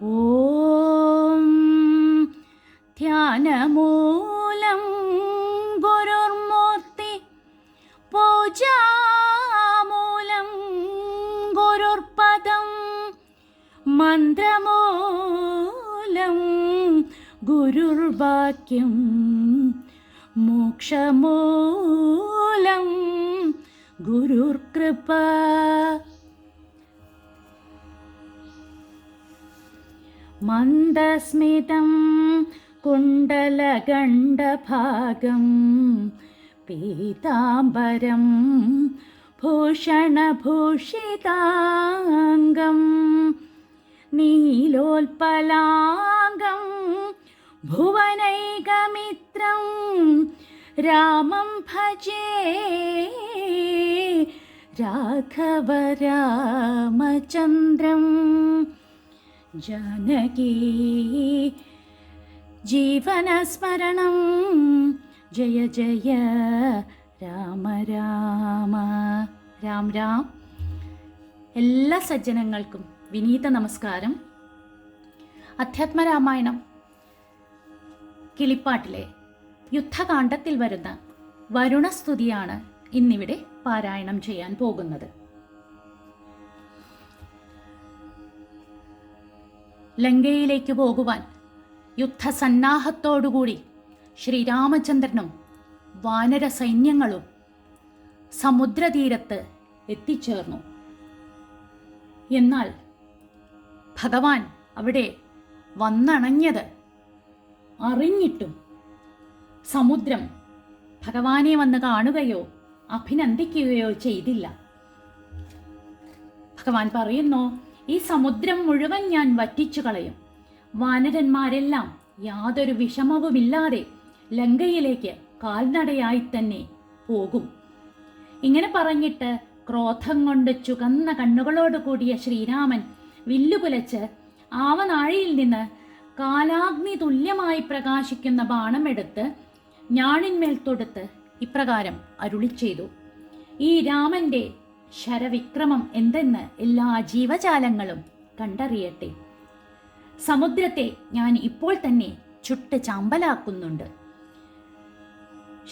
ഓം ധ്യാനമൂലം ഗുരുർമൂർത്തി പൂജാമൂലം ഗുരുർപദം മന്ത്രമൂലം ഗുരുർവാക്യം മോക്ഷമൂലം ഗുരുർകൃപ മന്ദസ്മിതം കുണ്ടലഗണ്ഡഭാഗം പീതാംബരം ഭൂഷണഭൂഷിതാംഗം നീലോൽപലാംഗം ഭുവനൈകമിത്രം രാമം ഭജേ രാഘവ ജാനകീ ജീവനസ്മരണം. ജയ ജയ രാമ രാമ. രാം രാം. എല്ലാ സജ്ജനങ്ങൾക്കും വിനീത നമസ്കാരം. അധ്യാത്മരാമായണം കിളിപ്പാട്ടിലെ യുദ്ധകാണ്ഡത്തിൽ വരുന്ന വരുണസ്തുതിയാണ് ഇന്നിവിടെ പാരായണം ചെയ്യാൻ പോകുന്നത്. ലങ്കയിലേക്ക് പോകുവാൻ യുദ്ധസന്നാഹത്തോടുകൂടി ശ്രീരാമചന്ദ്രനും വാനര സൈന്യങ്ങളും സമുദ്രതീരത്ത് എത്തിച്ചേർന്നു. എന്നാൽ ഭഗവാൻ അവിടെ വന്നണഞ്ഞത് അറിഞ്ഞിട്ടും സമുദ്രം ഭഗവാനെ വന്ന് കാണുകയോ അഭിനന്ദിക്കുകയോ ചെയ്തില്ല. ഭഗവാൻ പറയുന്നു ഈ സമുദ്രം മുഴുവൻ ഞാൻ വറ്റിച്ചു കളയും. വാനരന്മാരെല്ലാം യാതൊരു വിഷമവുമില്ലാതെ ലങ്കയിലേക്ക് കാൽനടയായി തന്നെ പോകും. ഇങ്ങനെ പറഞ്ഞിട്ട് ക്രോധം കൊണ്ട് ചുകന്ന കണ്ണുകളോട് കൂടിയ ശ്രീരാമൻ വില്ലുപുലച്ച് ആവനാഴിയിൽ നിന്ന് കാലാഗ്നി തുല്യമായി പ്രകാശിക്കുന്ന ബാണമെടുത്ത് ഞാണിന്മേൽ തൊടുത്ത് ഇപ്രകാരം അരുളി ചെയ്തു ഈ രാമന്റെ ശരവിക്രമം എന്തെന്ന് എല്ലാ ജീവജാലങ്ങളും കണ്ടറിയട്ടെ. സമുദ്രത്തെ ഞാൻ ഇപ്പോൾ തന്നെ ചുട്ട് ചാമ്പലാക്കുന്നുണ്ട്.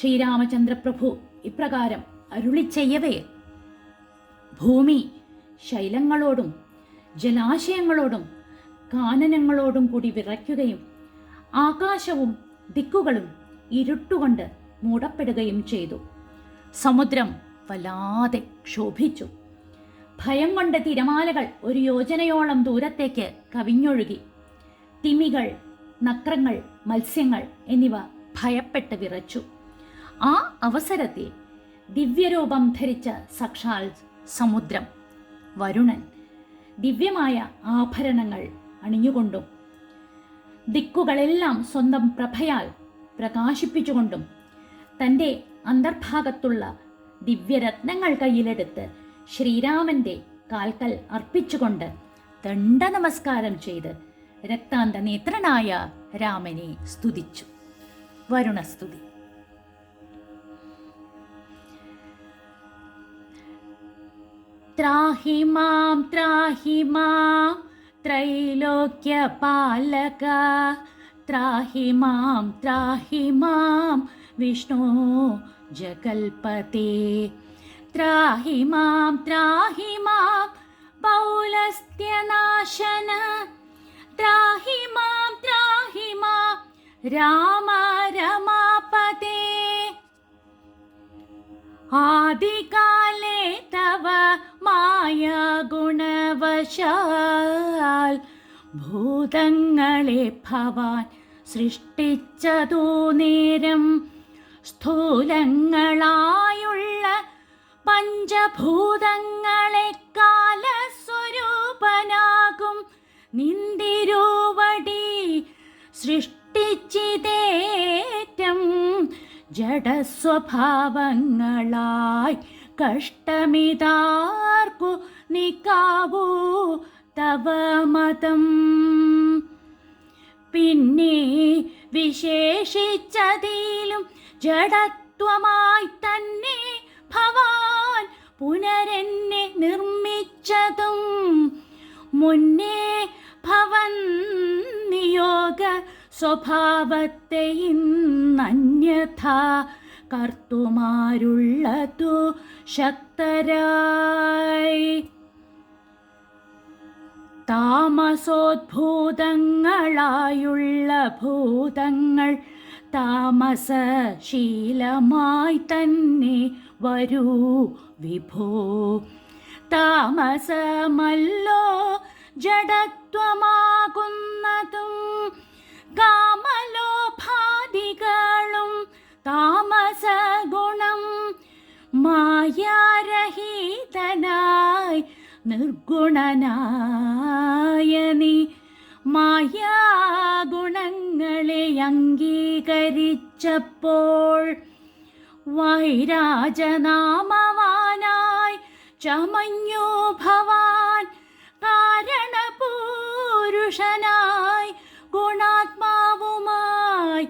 ശ്രീരാമചന്ദ്രപ്രഭു ഇപ്രകാരം അരുളി ചെയ്യവേ. ഭൂമി ശൈലങ്ങളോടും ജലാശയങ്ങളോടും കാനനങ്ങളോടും കൂടി വിറയ്ക്കുകയും ആകാശവും ദിക്കുകളും ഇരുട്ടുകൊണ്ട് മൂടപ്പെടുകയും ചെയ്തു. സമുദ്രം വല്ലാതെ ക്ഷോഭിച്ചു ഭയം കൊണ്ട് തിരമാലകൾ ഒരു യോജനയോളം ദൂരത്തേക്ക് കവിഞ്ഞൊഴുകി. തിമികൾ നക്രങ്ങൾ മത്സ്യങ്ങൾ എന്നിവ ഭയപ്പെട്ട് വിറച്ചു. ആ അവസരത്തിൽ ദിവ്യരൂപം ധരിച്ച സക്ഷാൽ സമുദ്രം വരുണൻ ദിവ്യമായ ആഭരണങ്ങൾ അണിഞ്ഞുകൊണ്ടും ദിക്കുകളെല്ലാം സ്വന്തം പ്രഭയാൽ പ്രകാശിപ്പിച്ചുകൊണ്ടും തന്റെ അന്തർഭാഗത്തുള്ള ദിവ്യരത്നങ്ങൾ കയ്യിലെടുത്ത് ശ്രീരാമന്റെ കാൽക്കൽ അർപ്പിച്ചുകൊണ്ട് ദണ്ഡ നമസ്കാരം ചെയ്ത് രക്താന്ത നേത്രനായ രാമനെ സ്തുതിച്ചു. വരുണസ്തുതി ത്രാഹി മാം ത്രാഹി മാം ത്രൈലോക്യപാലക. ത്രാഹി മാം ത്രാഹി മാം വിഷ്ണു ജഗൽപതേ. ത്രാഹി മാം ത്രാഹി മാം പൗലസ്ത്യനാശന. ത്രാഹി മാം ത്രാഹി മാം രാമ രമാപതേ. ആദികാലേ തവ മായ ഗുണവശാൽ ഭൂതങ്ങളെ ഭവാൻ സൃഷ്ടിച്ചതോ നേരം സ്ഥൂലങ്ങളായുള്ള പഞ്ചഭൂതങ്ങളെ കാലസ്വരൂപനാകും. നിന്തിരൂപടി സൃഷ്ടിച്ചിതേറ്റം ജഡസ്വഭാവങ്ങളായി കഷ്ടമിതാർക്കു നിക്കാവൂ തവ മതം. പിന്നെ വിശേഷിച്ചതിലും ജഡത്വമായി തന്നെ ഭവാൻ പുനരെന്നെ നിർമ്മിച്ചതും മുന്നേ ഭവൻ നിയോഗ സ്വഭാവത്തെ ഇന്നന്യഥ കർത്തുമാരുള്ളതു ശക്തരായി. താമസോദ്ഭൂതങ്ങളായുള്ള ഭൂതങ്ങൾ താമസശീലമായി തന്നെ വരൂ വിഭോ. താമസമല്ലോ ജഡത്വമാകുന്നതും കാമലോഭാദികളും താമസഗുണം മായാരഹിതനായി നിർഗുണനായ നീ മായാഗുണങ്ങളെ അംഗീകരിച്ചപ്പോൾ വൈരാജനാമവാനായി ചമഞ്ഞു ഭവാൻ കാരണപൂരുഷനായി ഗുണാത്മാവുമായി.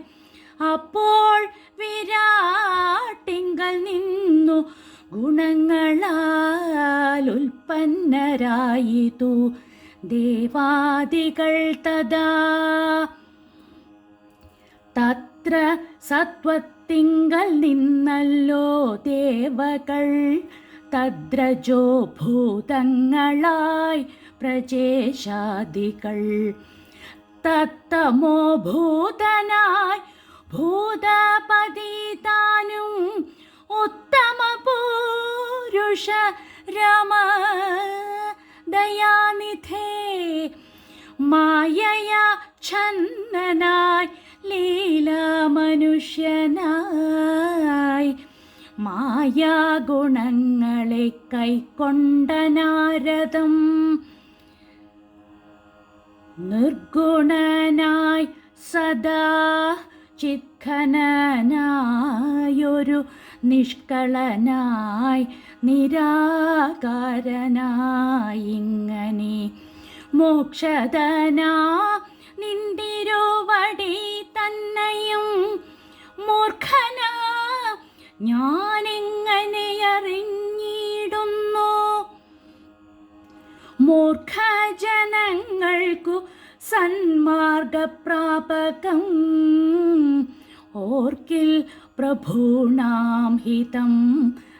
അപ്പോൾ വിരാട്ടിങ്കൽ നിന്നു ഗുണങ്ങളാൽ ഉൽപ്പന്നരായിതു. ദേവാദികൾ തദാ തത്ര സത്വത്തിങ്കൽ നിന്നല്ലോ ദേവകൾ. തദ്രജോ ഭൂതങ്ങളായി പ്രജേഷാദികൾ. തത്തമോ ഭൂതനായി ഭൂതപതി താനും ഉത്തമ പുരുഷ രമ. ദയാനിധേ മായയ ഛന്നനായി ലീല മനുഷ്യനായി മായാഗുണങ്ങളെ കൈക്കൊണ്ട നാരദം നിർഗുണനായി സദാ ചിത്ഖനനായൊരു നിഷ്കളനായി. നിരാകാരനായി മോക്ഷതനാ നിന്തിരുവടി തന്നെയും മൂർഖന ഞാനെങ്ങനെ അറിഞ്ഞിടുന്നു? മൂർഖജനങ്ങൾക്കു സന്മാർഗപ്രാപകം ഓർക്കിൽ പ്രഭൂണാം ഹിതം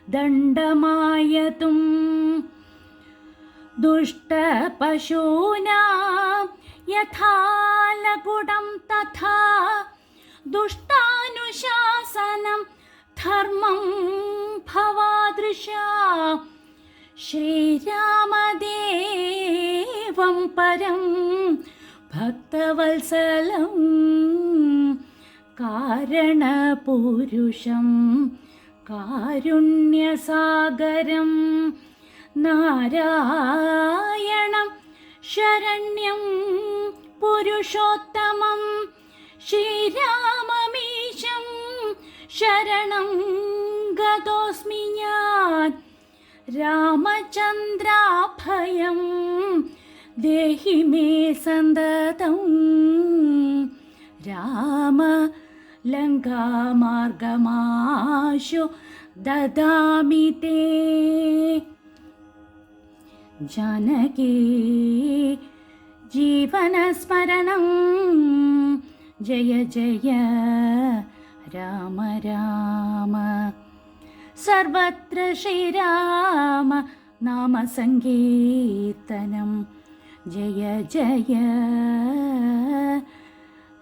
ദണ്ഡമായതും ദുഷ്ടപശൂനാം യഥാലകുടം തഥാ ദുഷ്ടാനുശാസനം ധർമ്മം ഭവാദൃശ. ശ്രീരാമദേവം പരം ഭക്തവത്സലം കാരണപുരുഷം കാരുണ്യസാഗരം നാരായണം ശരണ്യം പുരുഷോത്തമം ശ്രീരാമമീശം ശരണം ഗതോസ്മി ഞാൻ രാമചന്ദ്രാഭയം ദേഹി മേ സന്തതം രാമ ലങ്കാമാർഗമാശു ദദാമി തേ. ജനകീ ജീവനസ്മരണം. ജയ ജയ രാമ രാമ. സർവത്ര ശ്രീരാമ നാമസങ്കീർത്തനം. ജയ ജയ